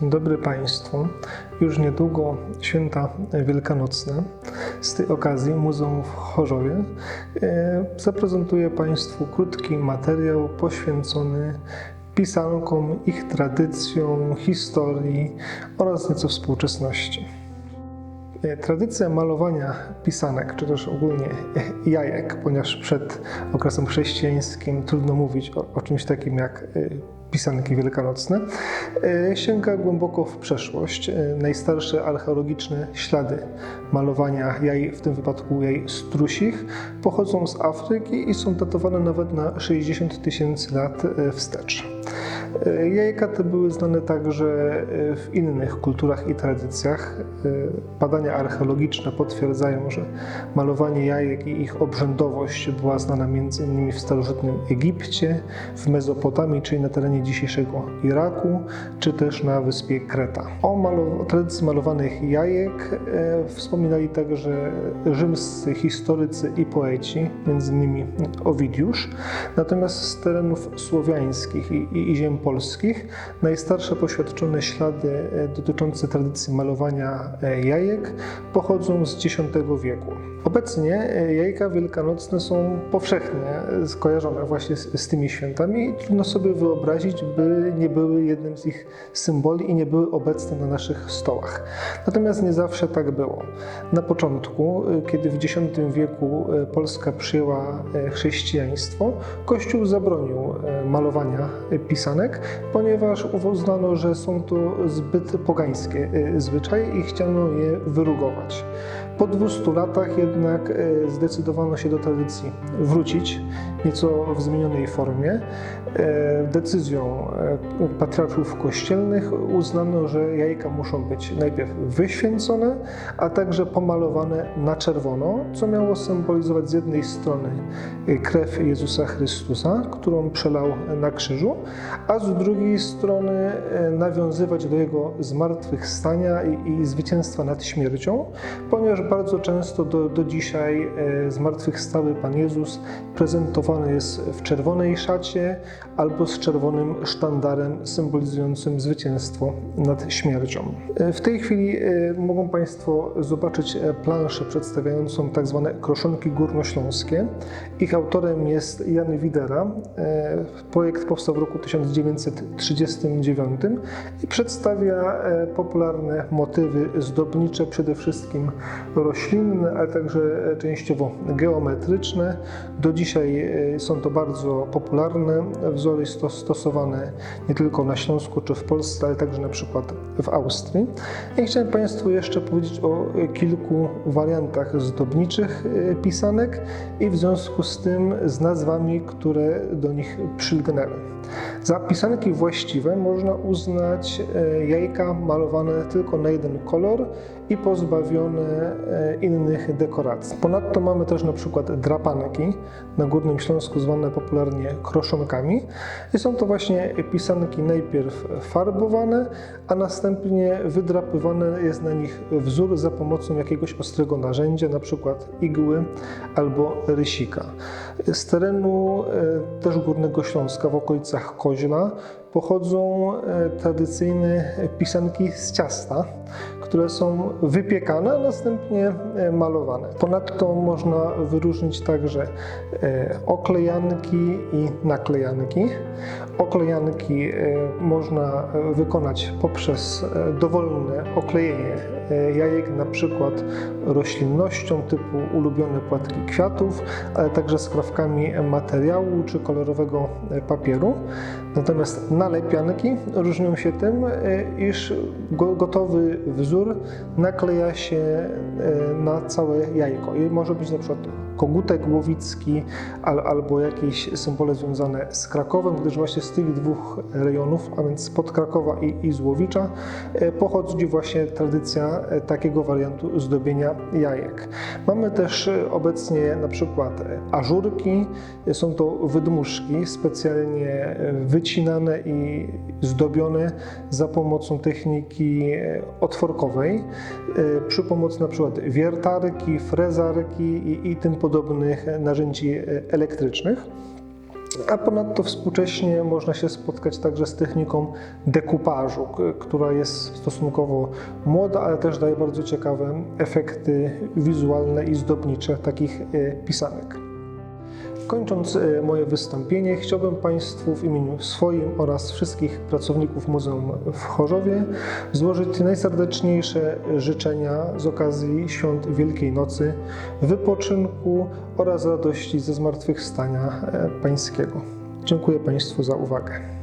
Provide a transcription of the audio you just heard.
Dzień dobry Państwu. Już niedługo święta wielkanocne. Z tej okazji Muzeum w Chorzowie e, zaprezentuje Państwu krótki materiał poświęcony pisankom, ich tradycjom, historii oraz nieco współczesności. E, Tradycja malowania pisanek, czy też ogólnie jajek, ponieważ przed okresem chrześcijańskim trudno mówić o, o czymś takim jak e, pisanki wielkanocne, e, sięga głęboko w przeszłość. E, Najstarsze archeologiczne ślady malowania jaj, w tym wypadku jaj strusich, pochodzą z Afryki i są datowane nawet na 60 tysięcy lat e, wstecz. E, Jajka te były znane także e, w innych kulturach i tradycjach. E, Badania archeologiczne potwierdzają, że malowanie jajek i ich obrzędowość była znana m.in. w starożytnym Egipcie, w Mezopotamii, czyli na terenie dzisiejszego Iraku, czy też na wyspie Kreta. O, o tradycji malowanych jajek wspominali także rzymscy historycy i poeci, m.in. Owidiusz. Natomiast z terenów słowiańskich i, i, i ziem polskich najstarsze poświadczone ślady e, dotyczące tradycji malowania e, jajek pochodzą z X wieku. Obecnie e, jajka wielkanocne są powszechnie skojarzone właśnie z, z tymi świętami i trudno sobie wyobrazić, by nie były jednym z ich symboli i nie były obecne na naszych stołach. Natomiast nie zawsze tak było. Na początku, kiedy w X wieku Polska przyjęła chrześcijaństwo, Kościół zabronił malowania e, ponieważ uznano, że są to zbyt pogańskie e, zwyczaje i chciano je wyrugować. Po 200 latach jednak e, zdecydowano się do tradycji wrócić, nieco w zmienionej formie. E, Decyzją e, patriarchów kościelnych uznano, że jajka muszą być najpierw wyświęcone, a także pomalowane na czerwono, co miało symbolizować z jednej strony krew Jezusa Chrystusa, którą przelał na krzyżu, a z drugiej strony nawiązywać do Jego zmartwychwstania i, i zwycięstwa nad śmiercią, ponieważ bardzo często do, do dzisiaj e, zmartwychwstały Pan Jezus prezentowany jest w czerwonej szacie albo z czerwonym sztandarem symbolizującym zwycięstwo nad śmiercią. E, W tej chwili e, mogą Państwo zobaczyć planszę przedstawiającą tak zwane kroszonki górnośląskie. Ich autorem jest Jan Widera. Projekt powstał w roku 1939 i przedstawia popularne motywy zdobnicze, przede wszystkim roślinne, ale także e, częściowo geometryczne. Do dzisiaj e, są to bardzo popularne wzory sto- stosowane nie tylko na Śląsku czy w Polsce, ale także na przykład w Austrii. I chciałem Państwu jeszcze powiedzieć o e, kilku wariantach zdobniczych pisanek i w związku z tym z nazwami, które do nich przylgnęły. Za pisanki właściwe można uznać jajka malowane tylko na jeden kolor i pozbawione innych dekoracji. Ponadto mamy też na przykład drapanki, na Górnym Śląsku zwane popularnie kroszonkami. I są to właśnie pisanki najpierw farbowane, a następnie wydrapywany jest na nich wzór za pomocą jakiegoś ostrego narzędzia, na przykład igły albo rysika. Z terenu e, też Górnego Śląska w okolicach Koźla pochodzą e, tradycyjne pisanki z ciasta, które są wypiekane, a następnie e, malowane. Ponadto można wyróżnić także e, oklejanki i naklejanki. Oklejanki można wykonać poprzez dowolne oklejenie jajek, na przykład roślinnością typu ulubione płatki kwiatów, ale także skrawkami materiału czy kolorowego papieru. Natomiast nalepianki różnią się tym, e, iż go- gotowy wzór nakleja się e, na całe jajko. I może być na przykład kogutek łowicki al, albo jakieś symbole związane z Krakowem, gdyż właśnie z tych dwóch rejonów, a więc spod Krakowa i, i z Łowicza, e, pochodzi właśnie tradycja takiego wariantu zdobienia jajek. Mamy też obecnie na przykład ażurki, są to wydmuszki specjalnie wycinane i zdobione za pomocą techniki e, otworkowej, e, przy pomocy przykład wiertarki, frezarki i, tym podobnych narzędzi e, elektrycznych. A ponadto współcześnie można się spotkać także z techniką dekupażu, która jest stosunkowo młoda, ale też daje bardzo ciekawe efekty wizualne i zdobnicze takich pisanek. Kończąc e, moje wystąpienie, chciałbym Państwu w imieniu swoim oraz wszystkich pracowników Muzeum w Chorzowie złożyć najserdeczniejsze życzenia z okazji świąt Wielkiej Nocy, wypoczynku oraz radości ze zmartwychwstania e, Pańskiego. Dziękuję Państwu za uwagę.